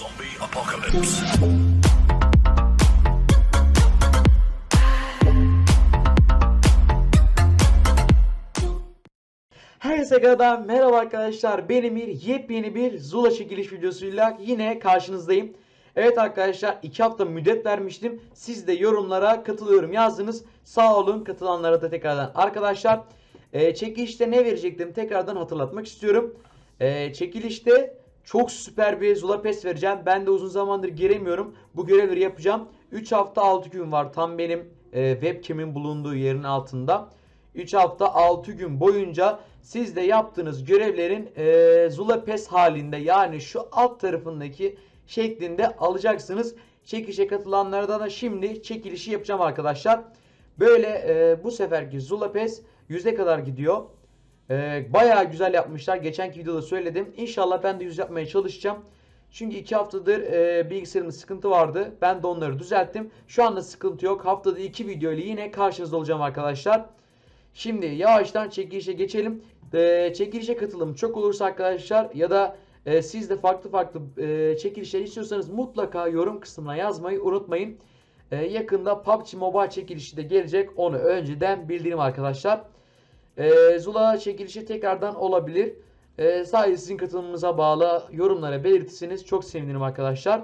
Zombie apocalypse. Herkese kadar merhaba arkadaşlar. Ben Emir. Yepyeni bir Zula çekiliş videosuyla yine karşınızdayım. Evet arkadaşlar 2 hafta müddet vermiştim. Siz de yorumlara katılıyorum yazdınız. Sağ olun katılanlara da tekrardan. Arkadaşlar e, çekilişte ne verecektim tekrardan hatırlatmak istiyorum. E, çekilişte çok süper bir Zula Pes vereceğim. Ben de uzun zamandır giremiyorum. Bu görevleri yapacağım. 3 hafta 6 gün var tam benim e, webcam'in bulunduğu yerin altında. 3 hafta 6 gün boyunca siz de yaptığınız görevlerin e, Zula Pes halinde yani şu alt tarafındaki şeklinde alacaksınız. Çekişe katılanlara da şimdi çekilişi yapacağım arkadaşlar. Böyle e, bu seferki Zula Pes 100'e kadar gidiyor. E, bayağı güzel yapmışlar. Geçenki videoda söyledim. İnşallah ben de 100 yapmaya çalışacağım. Çünkü 2 haftadır e, bilgisayarımda sıkıntı vardı. Ben de onları düzelttim. Şu anda sıkıntı yok. Haftada 2 video ile yine karşınızda olacağım arkadaşlar. Şimdi yavaştan çekilişe geçelim. Ee, çekilişe katılım çok olursa arkadaşlar ya da e, siz de farklı farklı e, çekilişler istiyorsanız mutlaka yorum kısmına yazmayı unutmayın. E, yakında PUBG Mobile çekilişi de gelecek. Onu önceden bildirim arkadaşlar. E, Zula çekilişi tekrardan olabilir. E, sadece sizin katılımınıza bağlı yorumlara belirtirseniz çok sevinirim arkadaşlar.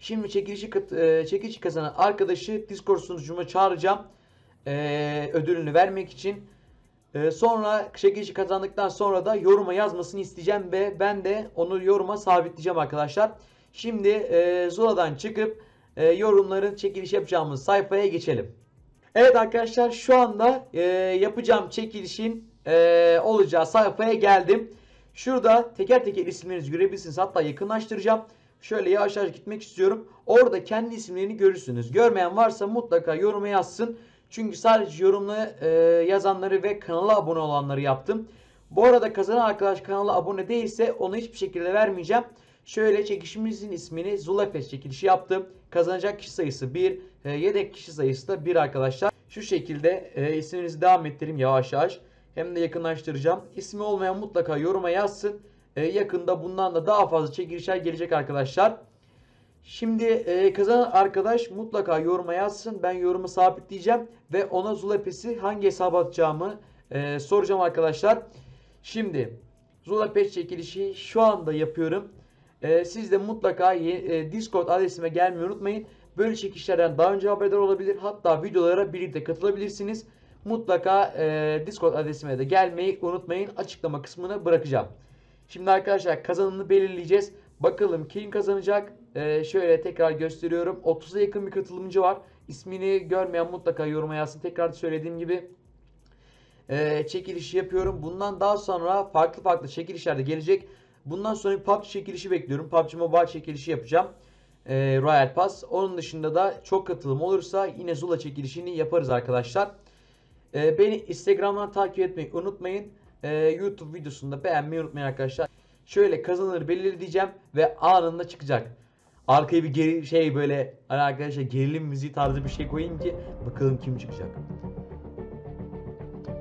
Şimdi çekilişi, e, çekilişi kazanan arkadaşı Discord sunucuma çağıracağım e, ödülünü vermek için. E, sonra çekilişi kazandıktan sonra da yoruma yazmasını isteyeceğim ve ben de onu yoruma sabitleyeceğim arkadaşlar. Şimdi e, Zula'dan çıkıp e, yorumların çekiliş yapacağımız sayfaya geçelim. Evet arkadaşlar şu anda e, yapacağım çekilişin e, olacağı sayfaya geldim. Şurada teker teker isimlerinizi görebilirsiniz. Hatta yakınlaştıracağım. Şöyle yavaş yavaş gitmek istiyorum. Orada kendi isimlerini görürsünüz. Görmeyen varsa mutlaka yoruma yazsın. Çünkü sadece yorumla e, yazanları ve kanala abone olanları yaptım. Bu arada kazanan arkadaş kanala abone değilse onu hiçbir şekilde vermeyeceğim. Şöyle çekişimizin ismini Zulapes çekilişi yaptım. Kazanacak kişi sayısı 1, e, yedek kişi sayısı da 1 arkadaşlar. Şu şekilde e, isminizi devam ettireyim yavaş yavaş. Hem de yakınlaştıracağım. İsmi olmayan mutlaka yoruma yazsın. E, yakında bundan da daha fazla çekilişler gelecek arkadaşlar. Şimdi e, kazanan arkadaş mutlaka yoruma yazsın. Ben yorumu sabitleyeceğim ve ona Zulapes'i hangi hesaba atacağımı e, soracağım arkadaşlar. Şimdi Zulapes çekilişi şu anda yapıyorum. E, siz de mutlaka e, Discord adresime gelmeyi unutmayın. Böyle çekilişlerden daha önce haberdar olabilir. Hatta videolara birlikte katılabilirsiniz. Mutlaka e, Discord adresime de gelmeyi unutmayın. Açıklama kısmına bırakacağım. Şimdi arkadaşlar kazananı belirleyeceğiz. Bakalım kim kazanacak? Ee, şöyle tekrar gösteriyorum. 30'a yakın bir katılımcı var. İsmini görmeyen mutlaka yoruma yazsın. Tekrar söylediğim gibi e, çekilişi yapıyorum. Bundan daha sonra farklı farklı çekilişler de gelecek. Bundan sonra bir PUBG çekilişi bekliyorum. PUBG Mobile çekilişi yapacağım. E, Royal Pass. Onun dışında da çok katılım olursa yine Zula çekilişini yaparız arkadaşlar. E, beni Instagram'dan takip etmeyi unutmayın. E, YouTube videosunda beğenmeyi unutmayın arkadaşlar. Şöyle kazanır belirleyeceğim ve anında çıkacak. Arkaya bir geri şey böyle hani arkadaşlar gerilim müziği tarzı bir şey koyayım ki bakalım kim çıkacak.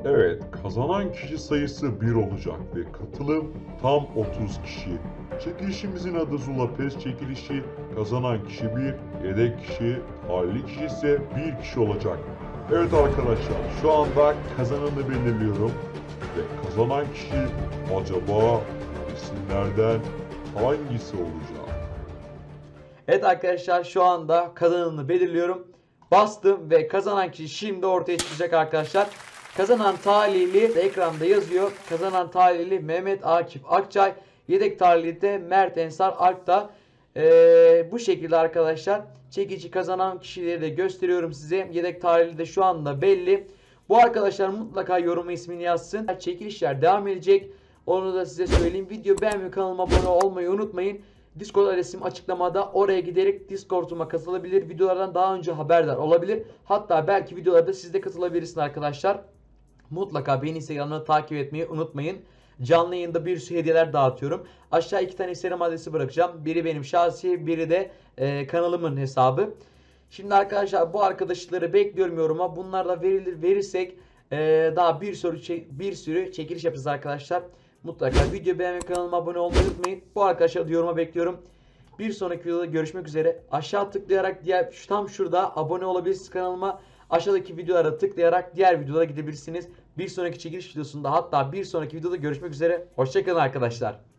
Evet, kazanan kişi sayısı 1 olacak ve katılım tam 30 kişi. Çekilişimizin adı Zula Pes çekilişi. Kazanan kişi 1, yedek kişi, halli kişi ise 1 kişi olacak. Evet arkadaşlar, şu anda kazananı belirliyorum. Ve kazanan kişi acaba isimlerden hangisi olacak? Evet arkadaşlar şu anda kazananı belirliyorum. Bastım ve kazanan kişi şimdi ortaya çıkacak arkadaşlar. Kazanan talihli ekranda yazıyor. Kazanan talihli Mehmet Akif Akçay. Yedek talihli Mert Ensar Ark'ta. Ee, bu şekilde arkadaşlar çekici kazanan kişileri de gösteriyorum size. Yedek talihli de şu anda belli. Bu arkadaşlar mutlaka yoruma ismini yazsın. Çekilişler devam edecek. Onu da size söyleyeyim. Video beğenmeyi kanalıma abone olmayı unutmayın. Discord adresim açıklamada. Oraya giderek Discord'uma katılabilir. Videolardan daha önce haberdar olabilir. Hatta belki videolarda siz de katılabilirsiniz arkadaşlar. Mutlaka beni Instagram'dan takip etmeyi unutmayın. Canlı yayında bir sürü hediyeler dağıtıyorum. Aşağı iki tane Instagram adresi bırakacağım. Biri benim şahsi, biri de e, kanalımın hesabı. Şimdi arkadaşlar bu arkadaşları bekliyorum yoruma. Bunlar da verilir verirsek e, daha bir sürü bir sürü çekiliş yapacağız arkadaşlar. Mutlaka video beğenmeyi kanalıma abone olmayı unutmayın. Bu arkadaşları da yoruma bekliyorum. Bir sonraki videoda görüşmek üzere. Aşağı tıklayarak diğer tam şurada abone olabilirsiniz kanalıma. Aşağıdaki videolara tıklayarak diğer videolara gidebilirsiniz. Bir sonraki çekiliş videosunda hatta bir sonraki videoda görüşmek üzere. Hoşçakalın arkadaşlar.